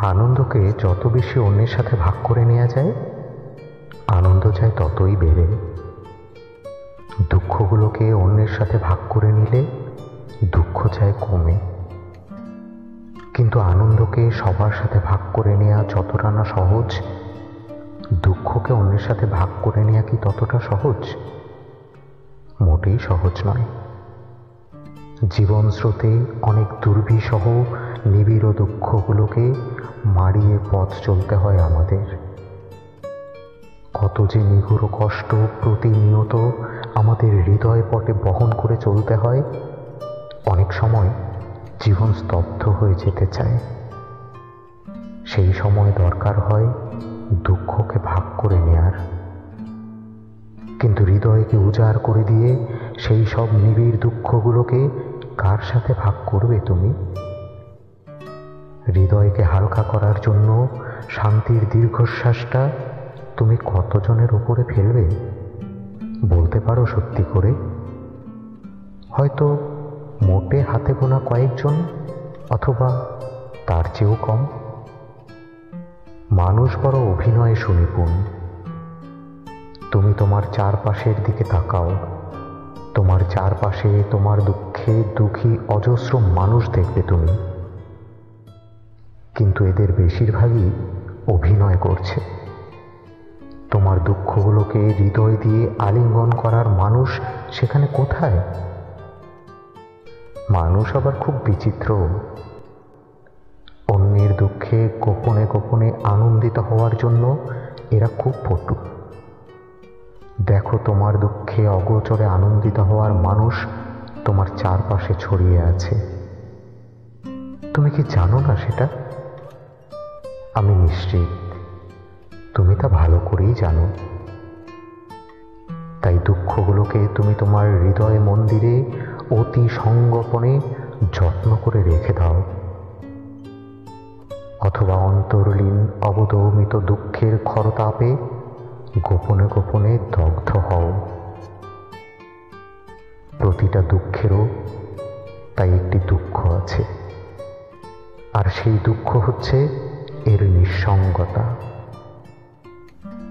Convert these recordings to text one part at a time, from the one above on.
আনন্দকে যত বেশি অন্যের সাথে ভাগ করে নেওয়া যায়, আনন্দ চায় ততই বেড়ে। দুঃখগুলোকে অন্যের সাথে ভাগ করে নিলে দুঃখ চায় কমে। কিন্তু আনন্দকে সবার সাথে ভাগ করে নেওয়া যতটা না সহজ, দুঃখকে অন্যের সাথে ভাগ করে নেওয়া কি ততটা সহজ? মোটেই সহজ নয়। জীবন স্রোতে অনেক দুর্বিসহ নিবিড় দুঃখগুলোকে মারিয়ে পথ চলতে হয় আমাদের। কত যে নিগুড় কষ্ট প্রতিনিয়ত আমাদের হৃদয় পটে বহন করে চলতে হয়, অনেক সময় জীবন স্তব্ধ হয়ে যেতে চায়। সেই সময় দরকার হয় দুঃখকে ভাগ করে নেয়ার। কিন্তু হৃদয়কে উজাড় করে দিয়ে সেই সব নিবিড় দুঃখগুলোকে কার সাথে ভাগ করবে তুমি? হৃদয়কে হালকা করার জন্য শান্তির দীর্ঘশ্বাসটা তুমি কতজনের উপরে ফেলবে? বলতে পারো সত্যি করে? হয়তো মোটে হাতে গোনা কয়েকজন অথবা তার চেয়েও কম? মানুষ বড় অভিনয়ে সুনিপুণ। তুমি তোমার চারপাশের দিকে তাকাও। তোমার চারপাশে তোমার দুঃখে দুঃখী অজস্র মানুষ দেখবে তুমি। কিন্তু এদের বেশিরভাগই অভিনয় করছে। তোমার দুঃখগুলোকে হৃদয় দিয়ে আলিঙ্গন করার মানুষ সেখানে কোথায়? মানুষ আবার খুব বিচিত্র। অন্যের দুঃখে গোপনে গোপনে আনন্দিত হওয়ার জন্য এরা খুব পটু। দেখো তোমার দুঃখে অগোচরে আনন্দিত হওয়ার মানুষ তোমার চারপাশে ছড়িয়ে আছে। তুমি কি জানো না সেটা? আমি নিশ্চিত। তুমি তা ভালো করেই জানো। তাই দুঃখগুলোকে তুমি তোমার হৃদয় মন্দিরে অতি সংগোপনে যত্ন করে রেখে দাও। অথবা অন্তরলীন অবদমিত দুঃখের খরতাপে গোপনে গোপনে দগ্ধ হও। প্রতিটা দুঃখেরও তাই একটি দুঃখ আছে। আর সেই দুঃখ হচ্ছে নিঃসঙ্গতা।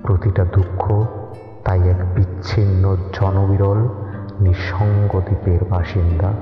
প্রতিটা দুঃখ তাই এক বিচ্ছিন্ন জনবিরল নিঃসঙ্গ দ্বীপের বাসিন্দা।